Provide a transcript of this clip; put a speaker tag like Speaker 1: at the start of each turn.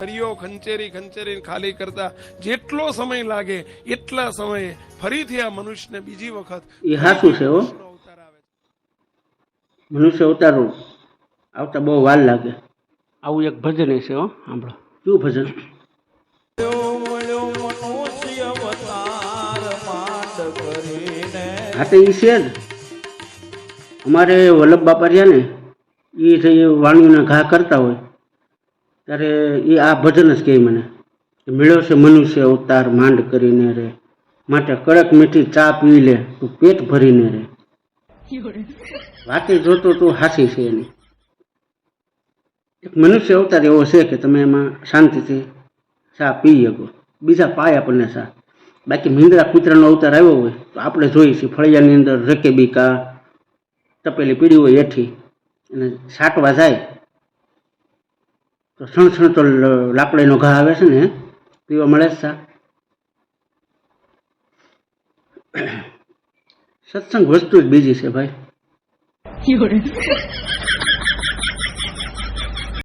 Speaker 1: ફરીઓ ખંચેરી ખંચેરી ખાલી કરતા જેટલો સમય લાગે એટલા સમયે ફરીથી આ મનુષ્યને બીજી વખત
Speaker 2: એ હાથું છે હો. મનુષ્ય અવતારો આવતા બહુ વાર લાગે.
Speaker 3: આવું એક ભજન છે હો સાંભળો.
Speaker 2: શું ભજન? હા તો એ છે જ. અમારે વલ્લભ બાપા રહ્યા ને એ જે વાણીઓના ઘા કરતા હોય ત્યારે એ આ ભજન જ કહે મને મળ્યો છે મનુષ્ય અવતાર માંડ કરીને રે. માટે કડક મીઠી ચા પી લે, તું પેટ ભરીને રે. વાતે જોતો તું હાસી છે એની. એક મનુષ્ય અવતાર એવો છે કે તમે એમાં શાંતિથી ચા પી શકો. બીજા પાય આપણને ચા. બાકી મીંદરા કૂતરાનો અવતાર આવ્યો હોય તો આપણે જોઈએ છીએ ફળિયાની અંદર રકેબીકા, તપેલી પીડી હોય એઠી. અને છાંટવા જાય તો સણસણ તો લ- લાકડીનો ઘા આવે છે ને પીવા મળે જ સત્સંગ વસ્તુ જ બીજી છે ભાઈ.